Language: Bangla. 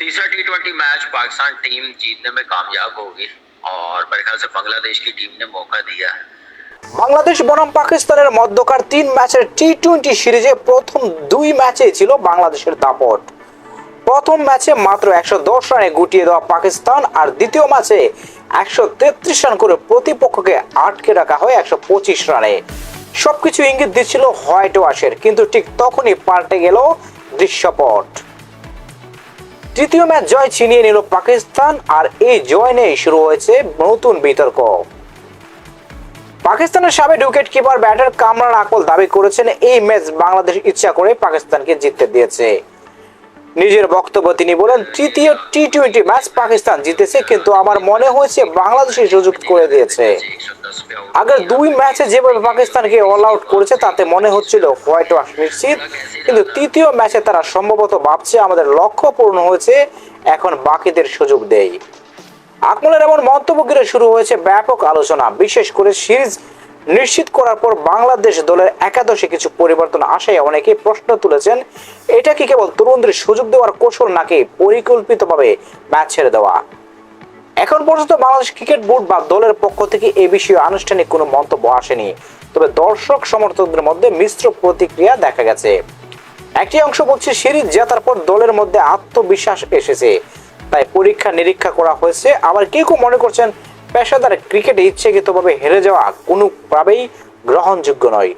तीसरा T twenty match Pakistan team जीतने में कामयाब होगी और मेरे ख्याल से बांग्लादेश की टीम ने मौका दिया है বাংলাদেশ বনাম পাকিস্তানের মধ্যকার তিন ম্যাচের টি টোয়েন্টি সিরিজে প্রথম দুই ম্যাচে ছিল বাংলাদেশের দাপট প্রথম ম্যাচে মাত্র একশো দশ রানে গুটিয়ে দেওয়া পাকিস্তান আর দ্বিতীয় ম্যাচে একশো তেত্রিশ রান করে প্রতিপক্ষকে আটকে রাখা হয় একশো পঁচিশ রানে সবকিছু ইঙ্গিত দিচ্ছিল হোয়াইট ওয়াশের কিন্তু ঠিক তখনই পাল্টে গেল দৃশ্যপট তৃতীয় ম্যাচ জয় ছিনিয়ে নিল পাকিস্তান, আর এই জয় নিয়েই শুরু হয়েছে নতুন বিতর্ক। পাকিস্তানের সাবেক উইকেট কিপার ব্যাটার কামরান আকল দাবি করেছেন, এই ম্যাচ বাংলাদেশ ইচ্ছা করে পাকিস্তানকে জিততে দিয়েছে। নিজের বক্তব্য তিনি বলেন, তৃতীয় টি টোয়েন্টি ম্যাচ পাকিস্তান জিতেছে, কিন্তু আমার মনে হয়েছে বাংলাদেশের সুযোগ করে দিয়েছে। আগের দুই ম্যাচে যেভাবে পাকিস্তানকে অল আউট করেছে, তাতে মনে হচ্ছিল হোয়াইট ওয়াশ নিশ্চিত। কিন্তু তৃতীয় ম্যাচে তারা সম্ভবত ভাবছে আমাদের লক্ষ্য পূর্ণ হয়েছে, এখন বাকিদের সুযোগ দেয় আকমলের এমন মন্তব্য ঘিরে শুরু হয়েছে ব্যাপক আলোচনা, বিশেষ করে সিরিজ নিশ্চিত করার পর বাংলাদেশ দলের একাদশে কিছু পরিবর্তন আসায় অনেকেই প্রশ্ন তুলেছেন, এটা কি কেবল তরুণদের সুযোগ দেওয়ার কৌশল নাকি পরিকল্পিতভাবে ম্যাচ ছেড়ে দেওয়া? এখন পর্যন্ত বাংলাদেশ ক্রিকেট বোর্ড বা দলের পক্ষ থেকে এ বিষয়ে আনুষ্ঠানিক কোনো মন্তব্য আসেনি। তবে দর্শক সমর্থকদের মধ্যে মিশ্র প্রতিক্রিয়া দেখা গেছে। একটি অংশ বলছে, সিরিজ জেতার পর দলের মধ্যে আত্মবিশ্বাস এসেছে। তাই পরীক্ষা নিরীক্ষা করা হয়েছে। আবার কেউ কেউ মনে করছেন পেশাদার ক্রিকেটে ইচ্ছেকৃতভাবে হেরে যাওয়া কোনোভাবেই গ্রহণযোগ্য নয়।